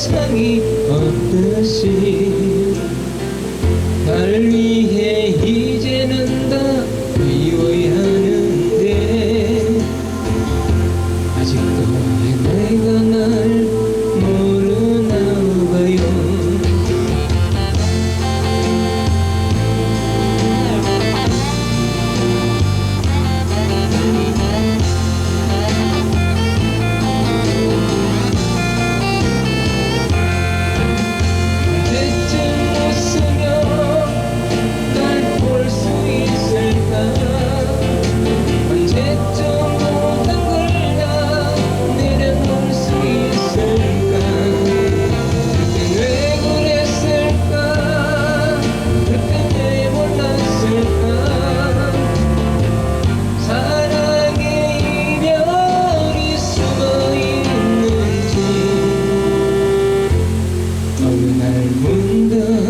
세상이 없듯이 날 위해 이제는 다 비워야 하는데 아직도 我们的。